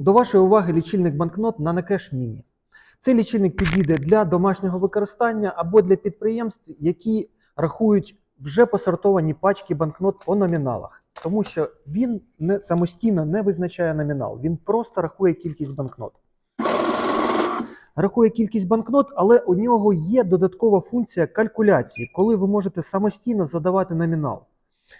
До вашої уваги лічильник банкнот Nanocash Mini. Цей лічильник підійде для домашнього використання або для підприємств, які рахують вже посортовані пачки банкнот по номіналах, тому що він не самостійно не визначає номінал, він просто рахує кількість банкнот. Рахує кількість банкнот, але у нього є додаткова функція калькуляції, коли ви можете самостійно задавати номінал.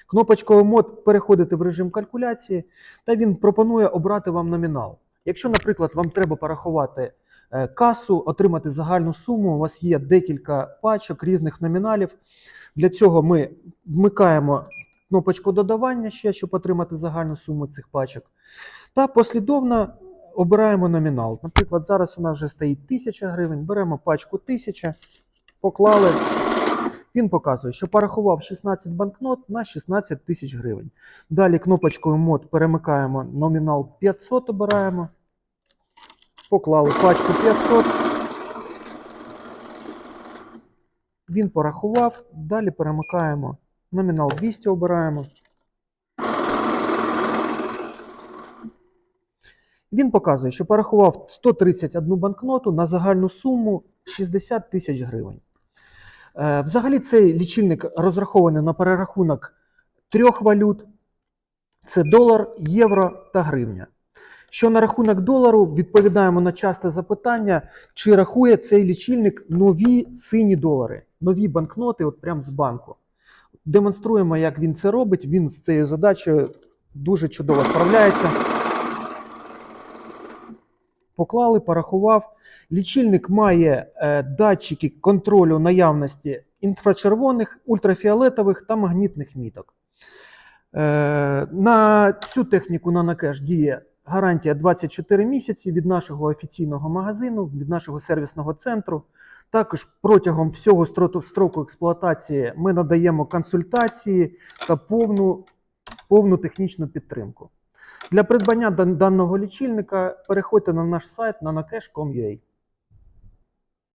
Кнопочкою мод переходите в режим калькуляції, та він пропонує обрати вам номінал. Якщо, наприклад, вам треба порахувати е, касу, отримати загальну суму, у вас є декілька пачок різних номіналів. Для цього ми вмикаємо кнопочку додавання ще, щоб отримати загальну суму цих пачок. Та послідовно обираємо номінал. Наприклад, зараз у нас вже стоїть 1000 гривень, беремо пачку 1000, поклали. Він показує, що порахував 16 банкнот на 16 тисяч гривень. Далі кнопочкою мод перемикаємо номінал 500, обираємо. Поклали пачку 500. Він порахував. Далі перемикаємо номінал 200, обираємо. Він показує, що порахував 131 банкноту на загальну суму 60 тисяч гривень. Е, Взагалі, цей лічильник розрахований на перерахунок трьох валют: це долар, євро та гривня. Що на рахунок долару, відповідаємо на часте запитання, чи рахує цей лічильник нові сині долари, нові банкноти, от прямо з банку. Демонструємо, як він це робить. Він з цією задачею дуже чудово справляється. Поклали, порахував. Лічильник має е, датчики контролю наявності інфрачервоних, ультрафіолетових та магнітних міток. Е, на цю техніку Nanocash діє гарантія 24 місяці від нашого офіційного магазину, від нашого сервісного центру. Також протягом всього строку, експлуатації ми надаємо консультації та повну, повну технічну підтримку. Для придбання дан- даного лічильника переходьте на наш сайт nanocash.com.ua.